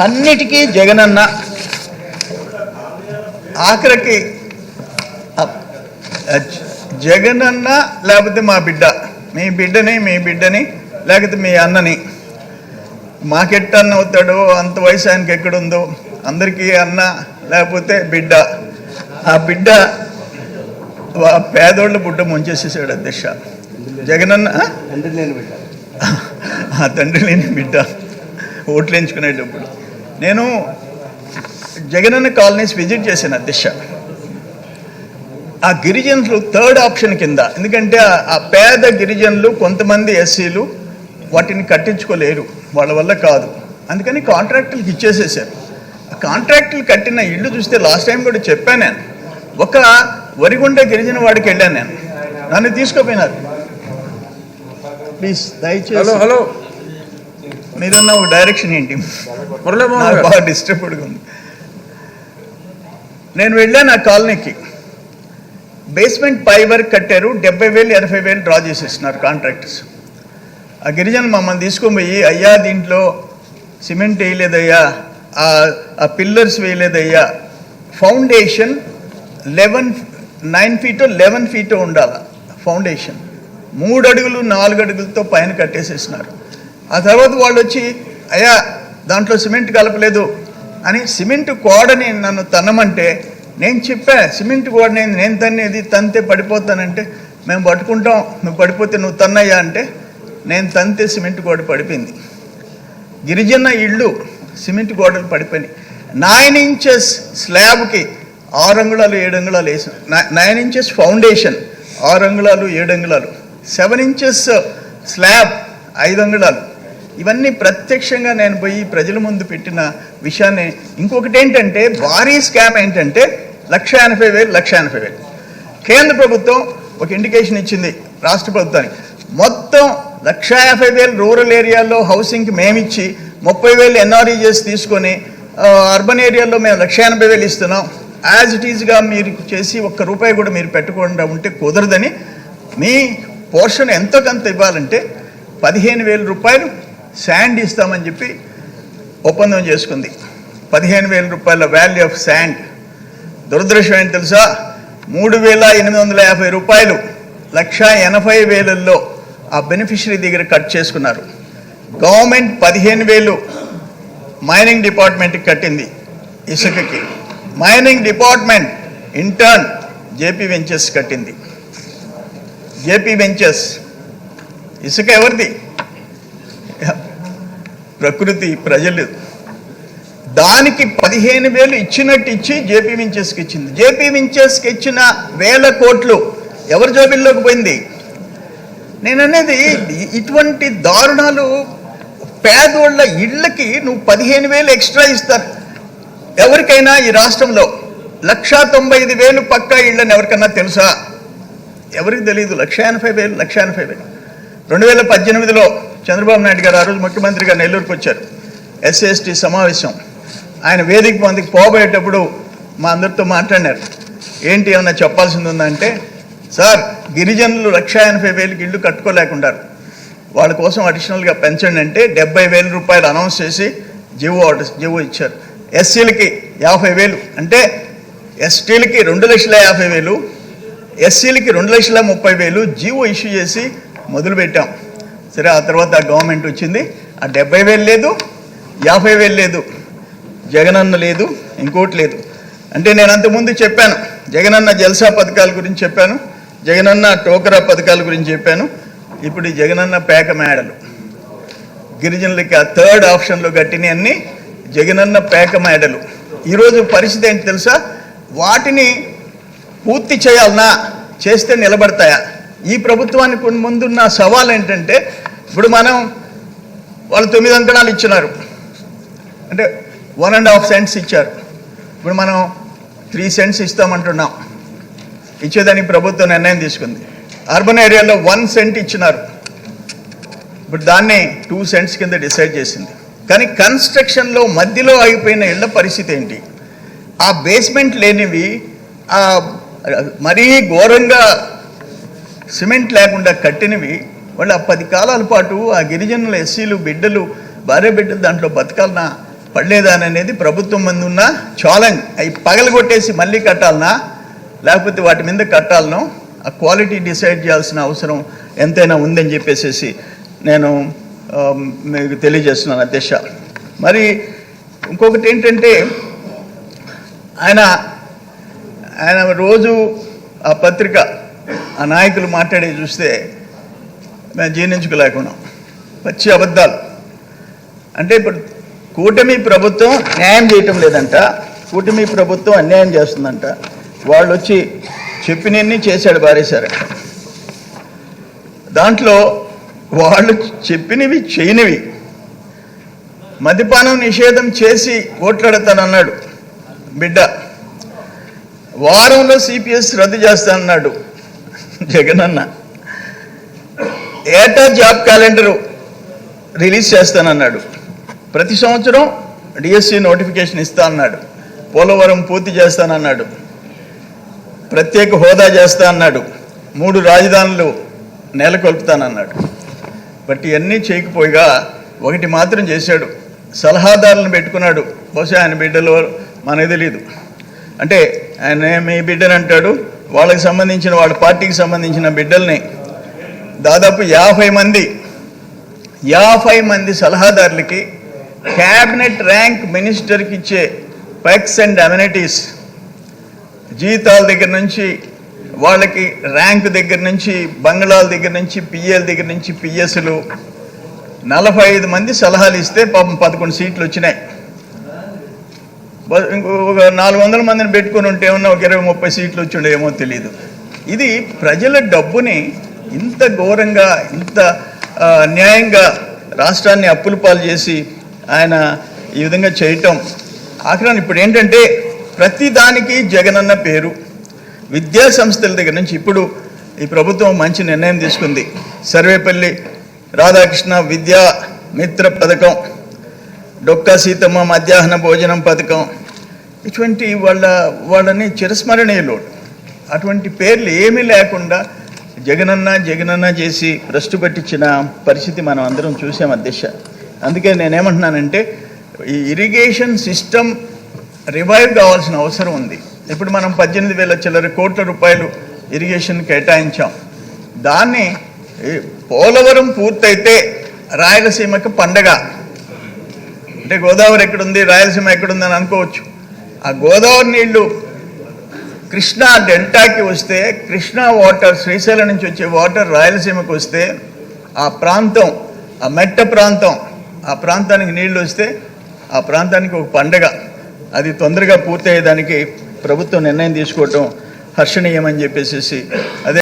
అన్నిటికీ జగనన్న. ఆఖరికి జగనన్న లేకపోతే మా బిడ్డ. మీ బిడ్డని మీ బిడ్డని లేకపోతే మీ అన్నని. మాకెట్టన్న అవుతాడో అంత వయసు ఆయనకి ఎక్కడుందో. అందరికీ అన్న లేకపోతే బిడ్డ. ఆ బిడ్డ పేదోళ్ళ బుడ్డ ముంచేసేసాడు అధ్యక్ష. జగనన్న ఆ? తండ్రి లేని బిడ్డ. ఆ తండ్రి లేని బిడ్డ. ఓట్లు ఎంచుకునేటప్పుడు నేను జగనన్న కాలనీస్ విజిట్ చేశాను అధ్యక్ష ఆ గిరిజనులు థర్డ్ ఆప్షన్ కింద. ఎందుకంటే ఆ- పేద గిరిజనులు కొంతమంది ఎస్సీలు వాటిని కట్టించుకోలేరు. వాళ్ళ వల్ల కాదు. అందుకని కాంట్రాక్టులకు ఇచ్చేసేసారు. ఆ కాంట్రాక్టులు కట్టిన ఇల్లు చూస్తే లాస్ట్ టైం కూడా చెప్పాను నేను. ఒక వరిగుండ గిరిజన వాడికి వెళ్ళాను నేను. నన్ను తీసుకుపోయినారు. Please hello hello. మీరున్న ఒక డైరెక్షన్ ఏంటి? బాగా డిస్టర్బ్డ్గా ఉంది. నేను వెళ్ళాను ఆ కాలనీకి. బేస్మెంట్ పై వరకు కట్టారు డెబ్బై వేలు ఎనభై వేలు డ్రా చేసేస్తున్నారు కాంట్రాక్టర్స్ ఆ గిరిజన మమ్మల్ని తీసుకొని పోయి అయ్యా దీంట్లో సిమెంట్ వేయలేదయ్యా ఆ ఆ పిల్లర్స్ వేయలేదయ్యా ఫౌండేషన్ లెవెన్ నైన్ ఫీటో లెవెన్ ఫీటో ఉండాలి ఫౌండేషన్ మూడు అడుగులు నాలుగు అడుగులతో పైన కట్టేసేసినారు ఆ తర్వాత వాళ్ళు వచ్చి అయ్యా దాంట్లో సిమెంట్ కలపలేదు అని సిమెంట్ కోడని నన్ను తన్నమంటే నేను చెప్పా సిమెంట్ కోడని నేను తన్నేది తంతే పడిపోతానంటే మేము పట్టుకుంటాం నువ్వు పడిపోతే నువ్వు తన్నయ్యా అంటే నేను తంతే సిమెంట్ గోడ పడిపోయింది. గిరిజన ఇళ్ళు సిమెంట్ గోడలు పడిపోయినాయి. నైన్ ఇంచెస్ స్లాబ్కి ఆరు అంగుళాలు ఏడు అంగుళాలు వేసాం. నైన్ ఇంచెస్ ఫౌండేషన్ ఆరు అంగుళాలు ఏడు అంగుళాలు. సెవెన్ ఇంచెస్ స్లాబ్ ఐదు అంగుళాలు. ఇవన్నీ ప్రత్యక్షంగా నేను పోయి ప్రజల ముందు పెట్టిన విషయాన్ని ఇంకొకటి ఏంటంటే భారీ స్కామ్ ఏంటంటే లక్ష ఎనభై వేలు లక్ష ఎనభై వేలు. కేంద్ర ప్రభుత్వం ఒక ఇండికేషన్ ఇచ్చింది రాష్ట్ర ప్రభుత్వానికి. మొత్తం లక్ష యాభై వేలు రూరల్ ఏరియాల్లో హౌసింగ్కి మేమిచ్చి ముప్పై వేలు ఎన్ఆర్ఈ చేసి తీసుకొని అర్బన్ ఏరియాలో మేము లక్ష ఎనభై వేలు ఇస్తున్నాం. యాజ్ ఇట్ ఈజ్గా మీరు చేసి ఒక్క రూపాయి కూడా మీరు పెట్టకుండా ఉంటే కుదరదని మీ పోర్షన్ ఎంతో కొంత ఇవ్వాలంటే పదిహేను వేల రూపాయలు శాండ్ ఇస్తామని చెప్పి ఒప్పందం చేసుకుంది. పదిహేను వేల రూపాయల వాల్యూ ఆఫ్ శాండ్ దురదృష్టం ఏంటి తెలుసా? మూడు వేల ఎనిమిది వందల యాభై రూపాయలు లక్ష ఎనభై వేలల్లో ఆ బెనిఫిషరీ దగ్గర కట్ చేసుకున్నారు. గవర్నమెంట్ పదిహేను వేలు మైనింగ్ డిపార్ట్మెంట్కి కట్టింది ఇసుకకి. Mining department intern JP Ventures కట్టింది. జేపీ వెంచర్స్ ఇసుక ఎవరిది? ప్రకృతి ప్రజలు. దానికి పదిహేను వేలు ఇచ్చినట్టు ఇచ్చి జేపీ వించెస్కి ఇచ్చింది. జేపీ వించెస్కి ఇచ్చిన వేల కోట్లు ఎవరి జోబిల్లోకి పోయింది? నేను అనేది ఇటువంటి దారుణాలు పేదోళ్ళ ఇళ్ళకి నువ్వు పదిహేను వేలు ఎక్స్ట్రా ఇస్తారు. ఎవరికైనా ఈ రాష్ట్రంలో లక్షా తొంభై ఐదు వేలు పక్కా ఇళ్ళని ఎవరికన్నా తెలుసా? ఎవరికి తెలియదు లక్ష ఎనభై వేలు లక్ష ఎనభై వేలు. రెండు వేల పద్దెనిమిదిలో చంద్రబాబు నాయుడు గారు ఆ రోజు ముఖ్యమంత్రిగా నెల్లూరుకు వచ్చారు. ఎస్సీఎస్టీ సమావేశం. ఆయన వేదిక మందికి పోబోయేటప్పుడు మా అందరితో మాట్లాడినారు. ఏంటి ఏమన్నా చెప్పాల్సింది ఉందంటే సార్ గిరిజనులు లక్ష ఎనభై వేలకి ఇళ్ళు కట్టుకోలేకుండారు. వాళ్ళ కోసం అడిషనల్గా పెంచండి అంటే డెబ్బై వేల రూపాయలు అనౌన్స్ చేసి జీవో ఆర్డర్ జీవో ఇచ్చారు. ఎస్సీలకి యాభై వేలు అంటే ఎస్టీలకి రెండు లక్షల యాభై వేలు ఎస్సీలకి రెండు లక్షల ముప్పై వేలు జీవో ఇష్యూ చేసి మొదలుపెట్టాం. సరే ఆ తర్వాత ఆ గవర్నమెంట్ వచ్చింది. ఆ డెబ్బై వేలు లేదు యాభై వేలు లేదు. జగనన్న లేదు ఇంకోటి లేదు. అంటే నేను అంతకుముందు చెప్పాను జగనన్న జల్సా పథకాల గురించి చెప్పాను జగనన్న టోకరా పథకాల గురించి చెప్పాను. ఇప్పుడు ఈ జగనన్న పేక మేడలు. గిరిజనులకి ఆ థర్డ్ ఆప్షన్లో కట్టిన అన్ని జగనన్న పేక మేడలు. ఈరోజు పరిస్థితి ఏంటి తెలుసా? వాటిని పూర్తి చేయాలన్నా చేస్తే నిలబడతాయా? ఈ ప్రభుత్వానికి ముందున్న సవాల్ ఏంటంటే ఇప్పుడు మనం వాళ్ళు తొమ్మిది అంకణాలు ఇచ్చినారు. అంటే వన్ అండ్ హాఫ్ సెంట్స్ ఇచ్చారు. ఇప్పుడు మనం త్రీ సెంట్స్ ఇస్తామంటున్నాం. ఇచ్చేదానికి ప్రభుత్వం నిర్ణయం తీసుకుంది. అర్బన్ ఏరియాలో వన్ సెంట్ ఇచ్చినారు. ఇప్పుడు దాన్ని టూ సెంట్స్ కింద డిసైడ్ చేసింది. కానీ కన్స్ట్రక్షన్లో మధ్యలో ఆగిపోయిన ఇళ్ళ పరిస్థితి ఏంటి? ఆ బేస్మెంట్ లేనివి ఆ మరీ ఘోరంగా సిమెంట్ లేకుండా కట్టినవి వాళ్ళు ఆ పది కాలాల పాటు ఆ గిరిజనుల ఎస్సీలు బిడ్డలు భార్య బిడ్డలు దాంట్లో బతకాలన్నా పడలేదాననేది ప్రభుత్వం ముందు ఉన్న ఛాలెంజ్. అవి పగలగొట్టేసి మళ్ళీ కట్టాలనా? లేకపోతే వాటి మీద కట్టాలనో? ఆ క్వాలిటీ డిసైడ్ చేయాల్సిన అవసరం ఎంతైనా ఉందని చెప్పేసి నేను మీకు తెలియజేస్తున్నాను అధ్యక్ష. మరి ఇంకొకటి ఏంటంటే ఆయన ఆయన రోజు ఆ పత్రిక ఆ నాయకులు మాట్లాడే చూస్తే మేము జీర్ణించుకోలేకున్నాం. పచ్చి అబద్ధాలు. అంటే ఇప్పుడు కూటమి ప్రభుత్వం న్యాయం చేయటం లేదంట కూటమి ప్రభుత్వం అన్యాయం చేస్తుందంట. వాళ్ళు వచ్చి చెప్పినన్ని చేశాడు బారేశారంట దాంట్లో వాళ్ళు చెప్పినవి చేయనివి. మద్యపానం నిషేధం చేసి ఓట్లాడతానన్నాడు బిడ్డ. వారంలో సిపిఎస్ రద్దు చేస్తానన్నాడు జగనన్న. ఏటా జాబ్ క్యాలెండరు రిలీజ్ చేస్తానన్నాడు. ప్రతి సంవత్సరం డిఎస్సి నోటిఫికేషన్ ఇస్తా అన్నాడు. పోలవరం పూర్తి చేస్తానన్నాడు. ప్రత్యేక హోదా చేస్తా అన్నాడు. మూడు రాజధానులు నెలకొల్పుతానన్నాడు. బట్ ఇవన్నీ చేయకపోయిగా ఒకటి మాత్రం చేశాడు. సలహాదారులను పెట్టుకున్నాడు. బహుశా ఆయన బిడ్డలో మనకు తెలియదు అంటే ఆయన మీ బిడ్డని అంటాడు వాళ్ళకి సంబంధించిన వాళ్ళ పార్టీకి సంబంధించిన బిడ్డల్ని దాదాపు యాభై మంది యాభై మంది సలహాదారులకి క్యాబినెట్ ర్యాంక్ మినిస్టర్కి ఇచ్చే పెక్స్ అండ్ అమ్యూనిటీస్ జీతాల దగ్గర నుంచి వాళ్ళకి ర్యాంక్ దగ్గర నుంచి బంగ్లాల దగ్గర నుంచి పిఎల్ దగ్గర నుంచి పిఎస్లు నలభై ఐదు మంది సలహాలు ఇస్తే పాపం పదకొండు సీట్లు వచ్చినాయి. ఒక నాలుగు వందల మందిని పెట్టుకొని ఉంటే ఏమన్నా ఒక ఇరవై ముప్పై సీట్లు వచ్చి ఉండేమో తెలియదు ఇది ప్రజల డబ్బుని ఇంత ఘోరంగా ఇంత న్యాయంగా అన్యాయంగా రాష్ట్రాన్ని అప్పుల పాలు చేసి ఆయన ఈ విధంగా చేయటం ఆఖరాన్ని ఇప్పుడు ఏంటంటే ప్రతి దానికి జగనన్న పేరు. విద్యా సంస్థల దగ్గర నుంచి ఇప్పుడు ఈ ప్రభుత్వం మంచి నిర్ణయం తీసుకుంది. సర్వేపల్లి రాధాకృష్ణ విద్యా మిత్ర పథకం డొక్కా సీతమ్మ మధ్యాహ్న భోజనం పథకం ఇటువంటి వాళ్ళ వాళ్ళని చిరస్మరణీయులు. అటువంటి పేర్లు ఏమీ లేకుండా జగనన్న జగనన్న చేసి భ్రష్టు పట్టించిన పరిస్థితి మనం అందరం చూసాం అధ్యక్ష అందుకే నేనేమంటున్నానంటే ఈ ఇరిగేషన్ సిస్టమ్ రివైవ్ కావాల్సిన అవసరం ఉంది. ఇప్పుడు మనం పద్దెనిమిది వేల చిల్లర కోట్ల రూపాయలు ఇరిగేషన్ కేటాయించాం. దాన్ని పోలవరం పూర్తయితే రాయలసీమకు పండగ. అంటే గోదావరి ఎక్కడుంది రాయలసీమ ఎక్కడుంది అని అనుకోవచ్చు. ఆ గోదావరి నీళ్ళు కృష్ణా డెల్టాకి వస్తే కృష్ణా వాటర్ శ్రీశైలం నుంచి వచ్చే వాటర్ రాయలసీమకు వస్తే ఆ ప్రాంతం ఆ మెట్ట ప్రాంతం ఆ ప్రాంతానికి నీళ్ళు వస్తే ఆ ప్రాంతానికి ఒక పండగ. అది తొందరగా పూర్తయ్యేదానికి ప్రభుత్వం నిర్ణయం తీసుకోవటం హర్షణీయమని చెప్పేసి అదే